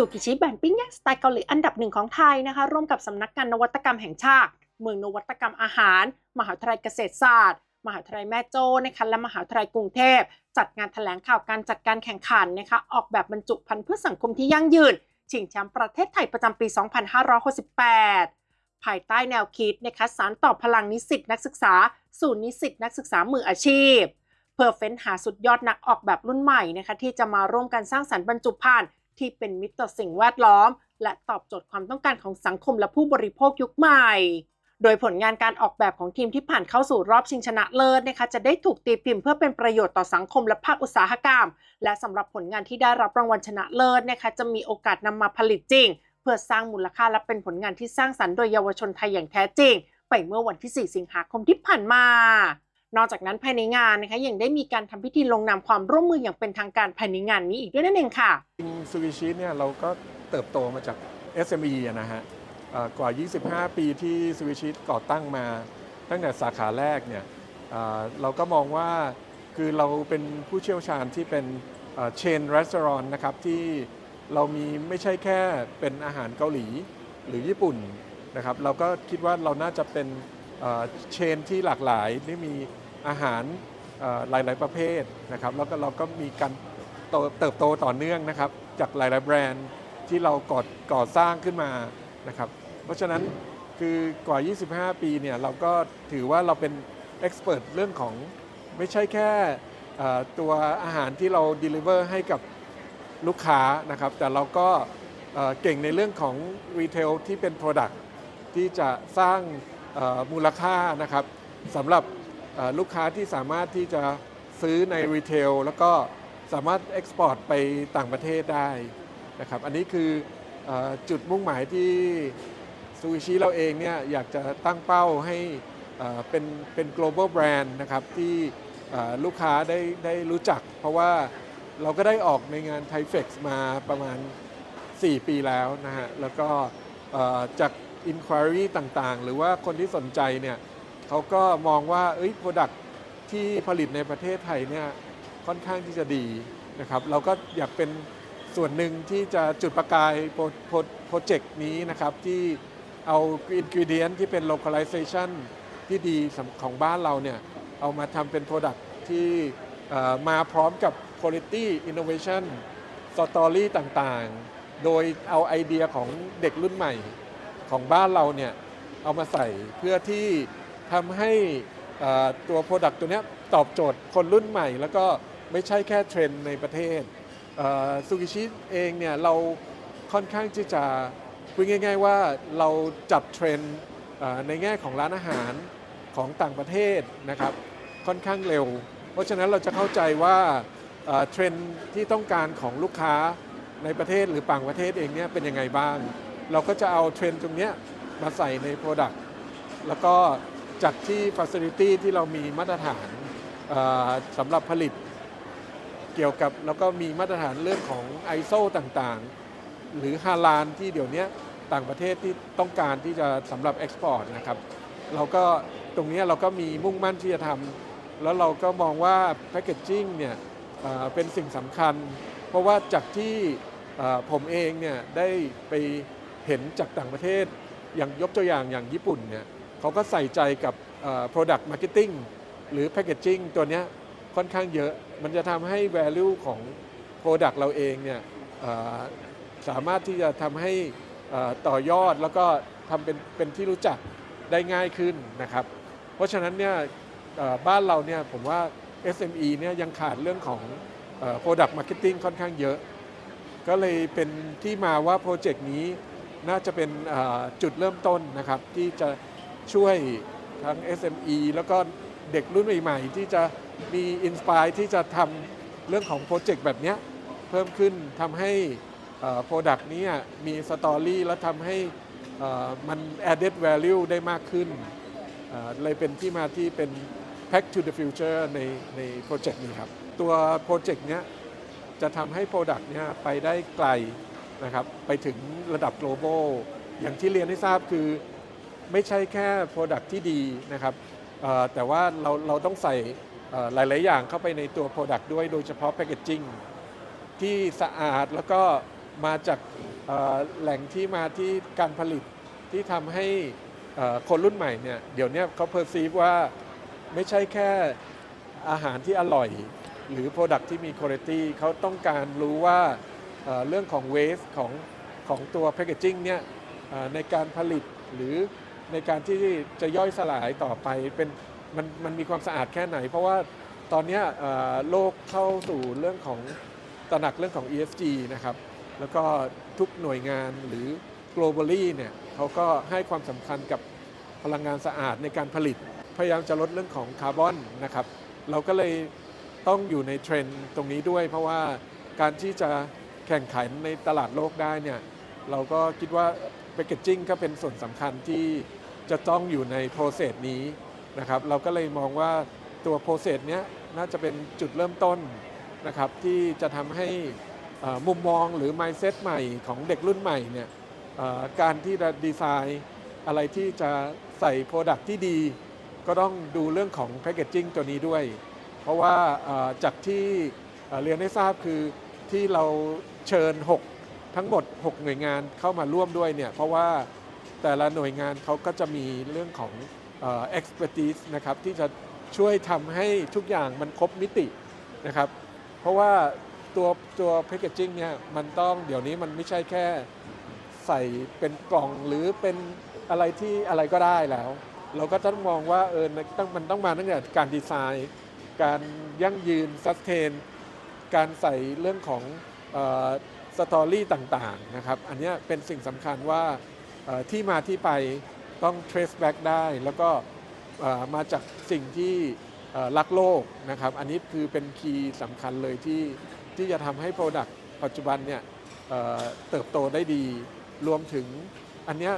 ซูกิชิแบนปิ้งย่างสไตล์เกาหลีอันดับหนึ่งของไทยนะคะ ร่วมกับสำนักงานนวัตกรรมแห่งชาติ เมืองนวัตกรรมอาหาร มหาวิทยาลัยเกษตรศาสตร์ มหาวิทยาลัยแม่โจ้นะคะและมหาวิทยาลัยกรุงเทพ จัดงานแถลงข่าวการจัดการแข่งขันนะคะออกแบบบรรจุภัณฑ์เพื่อสังคมที่ยั่งยืน ชิงแชมป์ประเทศไทยประจำปี 2568 ภายใต้แนวคิดนะคะสารต่อพลังนิสิตนักศึกษา สู่นิสิตนักศึกษามืออาชีพ เพื่อเฟ้นหาสุดยอดนักออกแบบรุ่นใหม่นะคะที่จะมาร่วมกันสร้างสรรค์บรรจุภัณฑ์ ที่เป็นมิตรต่อสิ่งแวดล้อม และตอบโจทย์ความต้องการของสังคมและผู้บริโภคยุคใหม่ โดยผลงานการออกแบบของทีมที่ผ่านเข้าสู่รอบชิงชนะเลิศนะคะจะได้ถูกตีพิมพ์เพื่อเป็นประโยชน์ต่อสังคมและภาคอุตสาหกรรม และสำหรับผลงานที่ได้รับรางวัลชนะเลิศนะคะจะมีโอกาสนำมาผลิตจริง เพื่อสร้างมูลค่าและเป็นผลงานที่สร้างสรรค์โดยเยาวชนไทยอย่างแท้จริง ไปเมื่อวันที่ 4 สิงหาคมที่ผ่านมา นอกจากนั้นภายในงานนะคะยังได้มีการทำพิธีลงนามความร่วมมืออย่างเป็นทางการภายในงานนี้อีกด้วยนั่นเองค่ะจริงซูกิชิเนี่ยเราก็เติบโตมาจาก SME อะนะฮะกว่า 25 ปีที่ซูกิชิก่อตั้งมา ตั้งแต่สาขาแรกเนี่ยเราก็มองว่าคือเราเป็นผู้เชี่ยวชาญที่เป็นเชนร้านอาหารนะครับที่เรามีไม่ใช่แค่เป็นอาหารเกาหลีหรือญี่ปุ่นนะครับ เราก็คิดว่าเราน่าจะเป็น เชนที่หลากหลายที่มีอาหารหลาย ๆ ประเภทนะครับแล้วก็เราก็มีการเติบโตต่อเนื่องนะครับ จากหลาย ๆ แบรนด์ที่เราก่อก่อสร้างขึ้นมานะครับ เพราะฉะนั้นคือกว่า 25 ปีเนี่ยเราก็ถือว่าเราเป็นเอ็กซ์เพรสเรื่องของไม่ใช่แค่ตัวอาหารที่เรา deliver ให้กับลูกค้านะครับ แต่เราก็เก่งในเรื่องของรีเทลที่เป็น Product ที่จะสร้าง มูลค่านะครับสำหรับลูกค้าที่สามารถที่จะซื้อในรีเทลแล้วก็สามารถเอ็กซ์พอร์ตไปต่างประเทศได้นะครับอันนี้คืออจุดมุ่งหมายที่ซูชิเราเองเนี่ยอยากจะตั้งเป้าให้เป็นเป็น global brand นะครับที่ลูกค้าได้ได้รู้จัก เพราะว่าเราก็ได้ออกในงาน t h a i f e x มาประมาณ 4 ปีแล้วนะฮะแล้วก็จาก Inquiry ต่างๆ หรือว่าคนที่สนใจเนี่ยเขาก็มองว่าเอ้ย Product ที่ผลิตในประเทศไทยเนี่ยค่อนข้างที่จะดีนะครับ เราก็อยากเป็นส่วนหนึ่งที่จะจุดประกายโปรเจกต์นี้นะครับ ที่เอาอินกิเดียนที่เป็น localization ที่ดีของบ้านเราเนี่ยเอามาทำเป็น Product ที่มาพร้อมกับ Quality Innovation Story ต่างๆ โดยเอาไอเดียของเด็กรุ่นใหม่ ของบ้านเราเนี่ยเอามาใส่เพื่อที่ทำให้ตัว Product ตัวนี้ตอบโจทย์คนรุ่นใหม่ แล้วก็ไม่ใช่แค่เทรนด์ในประเทศซูกิชิเองเนี่ยเราค่อนข้างที่จะพูดง่าย ๆ ว่าเราจับเทรนด์ในแง่ของร้านอาหารของต่างประเทศนะครับค่อนข้างเร็ว เพราะฉะนั้นเราจะเข้าใจว่าเอ่อเทรนด์ที่ต้องการของลูกค้าในประเทศหรือต่างประเทศเองเนี่ยเป็นยังไงบ้าง เราก็จะเอาเทรนด์ตรงนี้มาใส่ใน Product แล้วก็จัดที่ Facility ที่เรามีมาตรฐานสำหรับผลิตเกี่ยวกับแล้วก็มีมาตรฐานเรื่องของ ISO ต่างๆ หรือฮาลานที่เดี๋ยวนี้ต่างประเทศที่ต้องการที่จะสำหรับ Export นะครับ เราก็ตรงนี้เราก็มีมุ่งมั่นที่จะทำแล้วเราก็มองว่า Packaging เนี่ยเป็นสิ่งสำคัญ เพราะว่าจากที่ผมเองเนี่ยได้ไป เห็นจากต่างประเทศอย่างยกตัวอย่างอย่างญี่ปุ่นเนี่ยเขาก็ใส่ใจกับ product marketing หรือ packaging ตัวเนี้ยค่อนข้างเยอะมันจะทำให้ value ของ product เราเองเนี่ยสามารถที่จะทำให้ต่อยอดแล้วก็ทำเป็นเป็นที่รู้จักได้ง่ายขึ้นนะครับ เพราะฉะนั้นเนี่ยบ้านเราเนี่ยผมว่า SME เนี่ยยังขาดเรื่องของ product marketing ค่อนข้างเยอะ ก็เลยเป็นที่มาว่าโปรเจกต์นี้ น่าจะเป็นจุดเริ่มต้นนะครับที่จะช่วยทั้ง SME แล้วก็เด็กรุ่นใหม่ๆ ที่จะมีอินสปายที่จะทำเรื่องของโปรเจกต์แบบนี้เพิ่มขึ้นทำให้โปรดักต์นี้มีสตอรี่แล้วทำให้มัน added value ได้มากขึ้นเลยเป็นที่มาที่เป็น Pack to the Future ในในโปรเจกต์นี้ครับ ตัวโปรเจกต์นี้จะทำให้ Product เนี่ยไปได้ไกล นะครับไปถึงระดับ global อย่างที่เรียนให้ทราบคือไม่ใช่แค่ Product ที่ดีนะครับแต่ว่าเราเราต้องใส่หลาย ๆ อย่างเข้าไปในตัว Product ด้วยโดยเฉพาะ Packaging ที่สะอาดแล้วก็มาจากแหล่งที่มาที่การผลิตที่ทำให้คนรุ่นใหม่เนี่ยเดี๋ยวนี้เขาเพอร์ซีฟว่าไม่ใช่แค่อาหารที่อร่อย หรือ Product ที่มีคุณภาพเขาต้องการรู้ว่า เรื่องของ waste ของของตัว packaging เนี่ยในการผลิตหรือในการที่จะย่อยสลายต่อไปเป็นมันมันมีความสะอาดแค่ไหน เพราะว่าตอนนี้โลกเข้าสู่เรื่องของตระหนักเรื่องของ ESG นะครับ แล้วก็ทุกหน่วยงานหรือ globally เนี่ยเขาก็ให้ความสำคัญกับพลังงานสะอาดในการผลิต พยายามจะลดเรื่องของคาร์บอนนะครับ เราก็เลยต้องอยู่ในเทรนด์ตรงนี้ด้วย เพราะว่าการที่จะ แข่งขันในตลาดโลกได้เนี่ยเราก็คิดว่า packaging ก็เป็นส่วนสำคัญที่จะต้องอยู่ใน process นี้นะครับเราก็เลยมองว่าตัว process เนี้ยน่าจะเป็นจุดเริ่มต้นนะครับที่จะทำให้มุมมองหรือ mindset ใหม่ของเด็กรุ่นใหม่เนี่ยการที่จะดีไซน์อะไรที่จะใส่ Product ที่ดี ก็ต้องดูเรื่องของ Packaging ตัวนี้ด้วย เพราะว่าจากที่เอ่อเรียนให้ทราบคือ ที่เราเชิญ 6 ทั้งหมด 6 หน่วยงานเข้ามาร่วมด้วยเนี่ยเพราะว่าแต่ละหน่วยงานเขาก็จะมีเรื่องของเอ่อ expertise นะครับที่จะช่วยทำให้ทุกอย่างมันครบมิตินะครับเพราะว่าตัวตัวแพคเกจิ้งเนี่ยมันต้องเดี๋ยวนี้มันไม่ใช่แค่ใส่เป็นกล่องหรือเป็นอะไรที่อะไรก็ได้แล้ว เราก็ต้องมองว่าเออต้องมันต้องมาตั้งแต่การดีไซน์ การยั่งยืนซัสเทน การใส่เรื่องของสตอรี่ต่างๆนะครับ อันนี้เป็นสิ่งสำคัญว่าที่มาที่ไปต้อง trace back ได้ แล้วก็มาจากสิ่งที่รักโลกนะครับ อันนี้คือเป็นคีย์สำคัญเลยที่ที่จะทำให้ Product ปัจจุบันเนี่ยเติบโตได้ดี รวมถึงอันนี้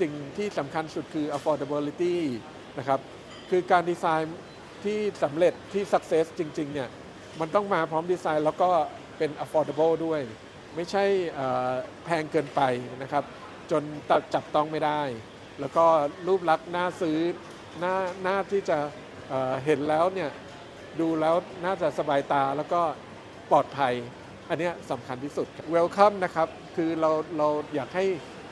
สิ่งที่สำคัญสุดคือ affordability นะครับ คือการดีไซน์ที่สำเร็จที่ success จริง ๆ เนี่ย มันต้องมาพร้อมดีไซน์ แล้วก็เป็น affordable ด้วย ไม่ใช่แพงเกินไปนะครับ จนจับต้องไม่ได้ แล้วก็รูปลักษณ์น่าซื้อน่าน่าที่จะเเห็นแล้วเนี่ยดูแล้วน่าจะสบายตาแล้วก็ปลอดภัย อันนี้สำคัญที่สุด Welcome นะครับ คือเราเราอยากให้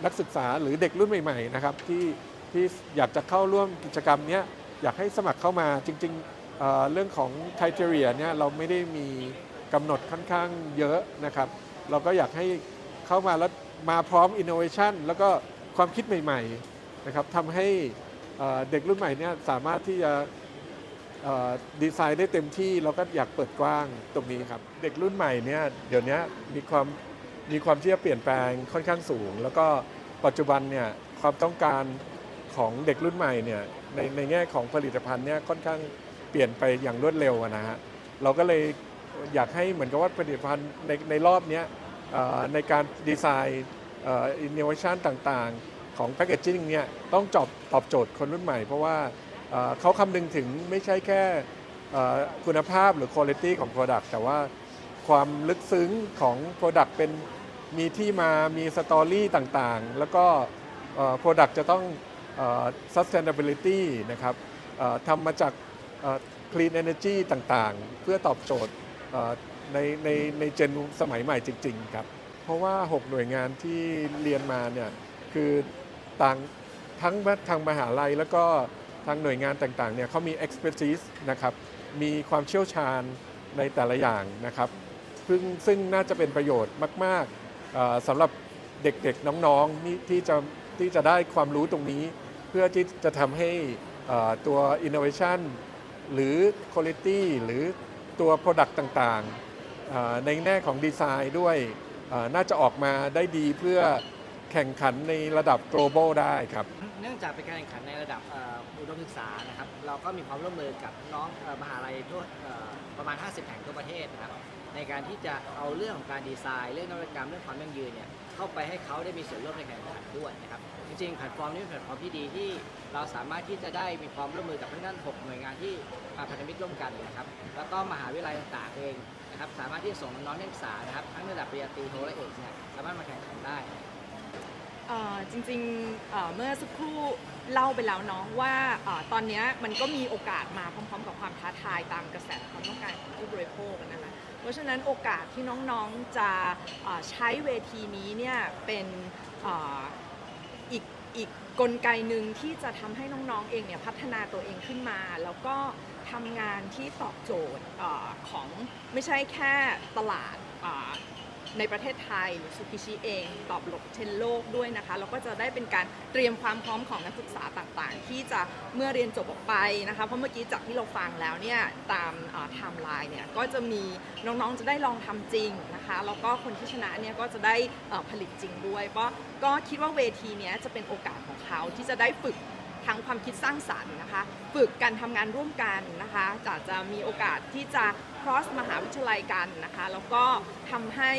นักศึกษาหรือเด็กรุ่นใหม่ๆนะครับที่ที่อยากจะเข้าร่วมกิจกรรมนี้อยากให้สมัครเข้ามาจริง ๆ เรื่องของ criteria เนี่ยเราไม่ได้มีกำหนดค่อนข้างเยอะนะครับ เราก็อยากให้เข้ามาแล้วมาพร้อม innovation แล้วก็ความคิดใหม่ๆนะครับทำให้เด็กรุ่นใหม่เนี่ยสามารถที่จะดีไซน์ได้เต็มที่เราก็อยากเปิดกว้างตรงนี้ครับ เด็กรุ่นใหม่เนี่ยเดี๋ยวนี้มีความมีความที่จะเปลี่ยนแปลงค่อนข้างสูง แล้วก็ปัจจุบันเนี่ยความต้องการของเด็กรุ่นใหม่เนี่ยในในแง่ของผลิตภัณฑ์เนี่ยค่อนข้าง ปลี่ยนไปอย่างรวดเร็วนะฮะเราก็เลยอยากให้เหมือนกับว่าผลิตภัณฑ์ในในรอบนี้ในการดีไซน์อินโนเวชันต่างๆ ของแพ c เกจจิ้งเนี่ยต้องตอบตอบโจทย์คนรุ่นใหม่ เพราะว่าเขาคำนึงถึงไม่ใช่แค่คุณภาพหรือคุณภาพของ Product แต่ว่าความลึกซึ้งของ Product เป็นมีที่มามีสตอรี่ต่างๆ แล้วก็ Product จะต้อง sustainability นะครับทำมาจาก clean energy ต่างๆ เพื่อตอบโจทย์ในในในเจนสมัยใหม่จริง ๆ ครับ เพราะว่า 6 หน่วยงานที่เรียนมาเนี่ยคือต่างทั้งทางมหาลัยแล้วก็ทางหน่วยงานต่างๆเนี่ยเขามี expertise นะครับมีความเชี่ยวชาญในแต่ละอย่างนะครับซึ่งซึ่งน่าจะเป็นประโยชน์มากๆสำหรับเด็กๆ น้องๆนี่ที่จะที่จะได้ความรู้ตรงนี้ เพื่อที่จะทำให้ตัว innovation หรือ quality หรือตัว product ต่างๆ ในแง่ของดีไซน์ด้วยน่าจะออกมาได้ดีเพื่อแข่งขันในระดับ global ได้ครับ เนื่องจากเป็นการแข่งขันในระดับอุดมศึกษานะครับ เราก็มีความร่วมมือกับน้องมหาลัยทั่วประมาณ 50 แห่งทั่วประเทศนะครับ ในการที่จะเอาเรื่องของการดีไซน์ เรื่องนวัตกรรม เรื่องความยั่งยืนเนี่ย เข้าไปให้เขาได้มีส่วนร่วมในการแข่งขันด้วยนะครับจริงๆแพลตฟอร์มนี้เป็นแพลตฟอร์มที่ดีที่เราสามารถที่จะได้มีความร่วมมือกับทั้งด้าน6หน่วยงานที่มาพันธมิตรร่วมกันนะครับแล้วก็มหาวิทยาลัยต่างๆเองนะครับสามารถที่จะส่งน้องนักศึกษานะครับทั้งระดับปริญญาตรีโทและเอกเนี่ยสามารถมาแข่งขันได้เอ่อจริงๆเอ่อเมื่อสักครู่เล่าไปแล้วเนาะว่าเอ่อตอนเนี้ยมันก็มีโอกาสมาพร้อมๆ กับความท้าทายตามกระแสความต้องการของผู้บริโภคนะคะ เพราะฉะนั้นโอกาสที่น้องๆจะใช้เวทีนี้เนี่ยเป็นอีกอีกกลไกหนึ่งที่จะทำให้น้องๆเองเนี่ยพัฒนาตัวเองขึ้นมา แล้วก็ทำงานที่ตอบโจทย์ของไม่ใช่แค่ตลาด ในประเทศไทยซูกิชิเอง ตอบโจทย์เทนโลกด้วยนะคะแล้วก็จะได้เป็นการเตรียมความพร้อมของนักศึกษาต่างๆ ที่จะเมื่อเรียนจบออกไปนะคะเพราะเมื่อกี้จากที่เราฟังแล้วเนี่ยตามไทม์ไลน์เนี่ยก็จะมีน้องๆจะได้ลองทำจริงนะคะแล้วก็คนที่ชนะเนี่ยก็จะได้ผลิตจริงด้วยเพราะก็คิดว่าเวทีเนี้ยจะเป็นโอกาสของเขาที่จะได้ฝึกทั้งความคิดสร้างสรรค์นะคะ ฝึกการทำงานร่วมกันนะคะจะจะมีโอกาสที่จะ cross มหาวิทยาลัยกันนะคะแล้วก็ทำให้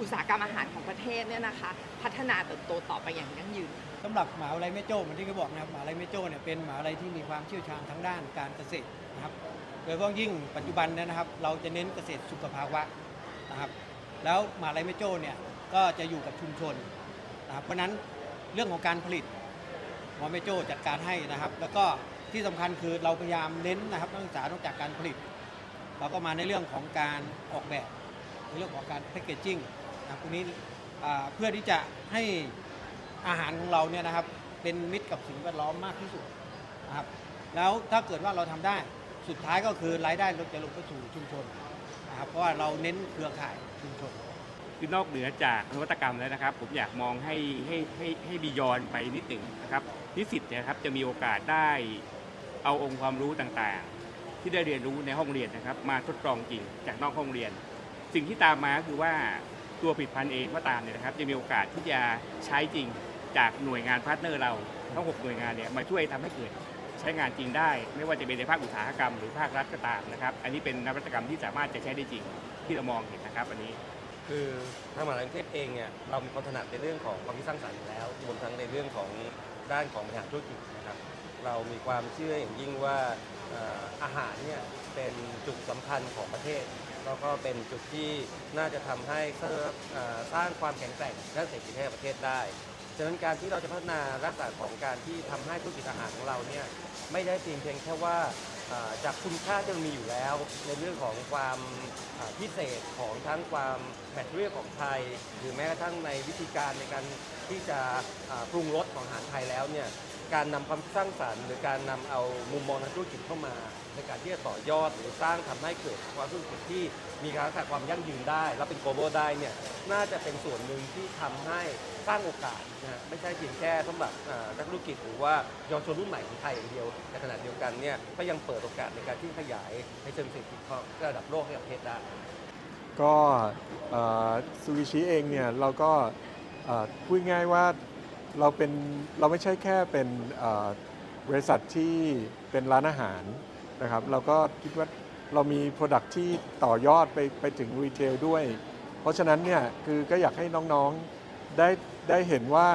อุตสาหกรรมอาหารของประเทศเนี่ยนะคะพัฒนาเติบโตต่อไปอย่างยั่งยืนสำหรับมหาวิทยาลัยแม่โจ้เหมือนที่เขาบอกนะครับมหาวิทยาลัยแม่โจ้เนี่ยเป็นมหาวิทยาลัยที่มีความเชี่ยวชาญทั้งด้านการเกษตรนะครับโดยเฉพาะยิ่งปัจจุบันเนยนะครับ เราจะเน้นเกษตรสุขภาวะนะครับ แล้วมหาวิทยาลัยแม่โจ้เนี่ยก็จะอยู่กับชุมชนนะครับเพราะนั้นเรื่องของการผลิตหมอแม่โจ้จัดการให้นะครับ แล้วก็ที่สำคัญคือเราพยายามเน้นนะครับนักศึกษานอกจากการผลิต เราก็มาในเรื่องของการออกแบบในเรื่องของการแพคเกจจิ้งนะครับนี้อ่เพื่อที่จะให้อาหารของเราเนี่ยนะครับเป็นมิตรกับสิ่งแวดล้อมมากที่สุดนะครับแล้วถ้าเกิดว่าเราทำได้สุดท้ายก็คือรายได้เราจะลงไปสู่ชุมชนนะครับเพราะว่าเราเน้นเครือข่ายชุมชน คือนอกเหนือจากนวัตกรรมแล้วนะครับ ผมอยากมองให้ให้ให้ให้บียอนไปนิดหนึ่งนะครับนิสิตนะครับจะมีโอกาสได้เอาองค์ความรู้ต่าง ที่ได้เรียนรู้ในห้องเรียนนะครับ มาทดลองจริงจากนอกห้องเรียน สิ่งที่ตามมาคือว่าตัวผลิตภัณฑ์เองก็ตามเนี่ยนะครับจะมีโอกาสที่จะใช้จริงจากหน่วยงานพาร์ทเนอร์เราทั้ง 6 หน่วยงานเนี่ยมาช่วยทำให้เกิดใช้งานจริงได้ ไม่ว่าจะเป็นในภาคอุตสาหกรรมหรือภาครัฐก็ตามนะครับ อันนี้เป็นนวัตกรรมที่สามารถจะใช้ได้จริงที่เรามองเห็นนะครับอันนี้คือทางมหาลัยกรุงเทพเองเนี่ยเรามีความถนัดในเรื่องของความคิดสร้างสรรค์อยู่แล้วรวมทั้งในเรื่องของด้านของบริหารธุรกิจนะครับ เรามีความเชื่ออย่างยิ่งว่า อาหารเนี่ยเป็นจุดสำคัญของประเทศ แล้วก็เป็นจุดที่น่าจะทำให้สร้างความแข็งแกร่งด้านเศรษฐกิจให้กับประเทศได้ ฉะนั้นการที่เราจะพัฒนาลักษณะของการที่ทำให้ธุรกิจอาหารของเราเนี่ยไม่ได้เพียงเพียงแค่ว่าเอ่อจากคุณค่าที่มันมีอยู่แล้ว ในเรื่องของความเอ่อพิเศษของทั้งความแมทเรียลของไทย หรือแม้กระทั่งในวิธีการในการที่จะเอ่อปรุงรสของอาหารไทยแล้วเนี่ย การนำความสร้างสรรค์ หรือการนำเอามุมมองทางธุรกิจเข้ามา ในการที่จะต่อยอดหรือสร้างทำให้เกิดความธุรกิจที่มีการรักษาความยั่งยืนได้ และเป็น global ได้เนี่ยน่าจะเป็นส่วนหนึ่งที่ทำให้สร้างโอกาสนะฮะไม่ใช่เพียงแค่สำหรับอ่อนักธุรกิจหรือว่าเยาวชนรุ่นใหม่ของไทยอย่างเดียวในขณะเดียวกันเนี่ยก็ยังเปิดโอกาสในการที่ขยายในเชิงเศรษฐกิจของระดับโลกให้กับประเทศได้ ก็ซูกิชิเองเนี่ยเราก็เอ่อพูดง่ายว่า เราเป็นเราไม่ใช่แค่เป็นบริษัทที่เป็นร้านอาหารนะครับ เราก็คิดว่าเรามี Product ที่ต่อยอดไปไปถึงรีเทลด้วย เพราะฉะนั้นเนี่ยคือก็อยากให้น้องๆได้ได้เห็นว่า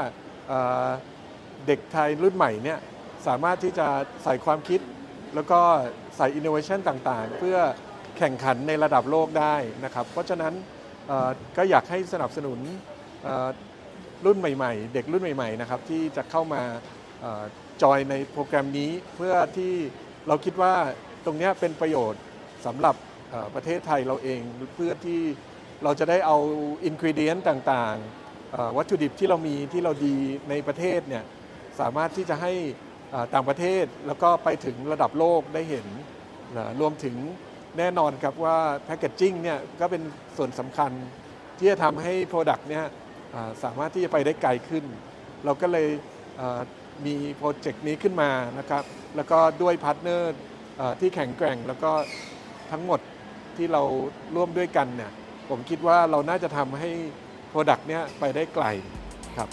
เด็กไทยรุ่นใหม่เนี่ยสามารถที่จะใส่ความคิด แล้วก็ใส่อินโนเวชันต่างๆ เพื่อแข่งขันในระดับโลกได้นะครับ เพราะฉะนั้นก็อยากให้สนับสนุน รุ่นใหม่ ๆ เด็กรุ่นใหม่ๆนะครับที่จะเข้ามาจอยในโปรแกรมนี้เพื่อที่เราคิดว่าตรงนี้เป็นประโยชน์สำหรับประเทศไทยเราเองเพื่อที่เราจะได้เอาอินก e เดียนต่างๆ วัตถุดิบที่เรามีที่เราดีในประเทศเนี่ยสามารถที่จะให้ต่างประเทศแล้วก็ไปถึงระดับโลกได้เห็นรวมถึงแน่นอนครับว่าแพ c เกจจิ้งเนี่ยก็เป็นส่วนสำคัญที่จะทำให้ Product เนี่ย สามารถที่จะไปได้ไกลขึ้น เราก็เลยมีโปรเจกต์นี้ขึ้นมานะครับ แล้วก็ด้วยพาร์ทเนอร์ที่แข็งแกร่งแล้วก็ทั้งหมดที่เราร่วมด้วยกันเนี่ยผมคิดว่าเราน่าจะทำให้โปรดักต์เนี้ยไปได้ไกลครับ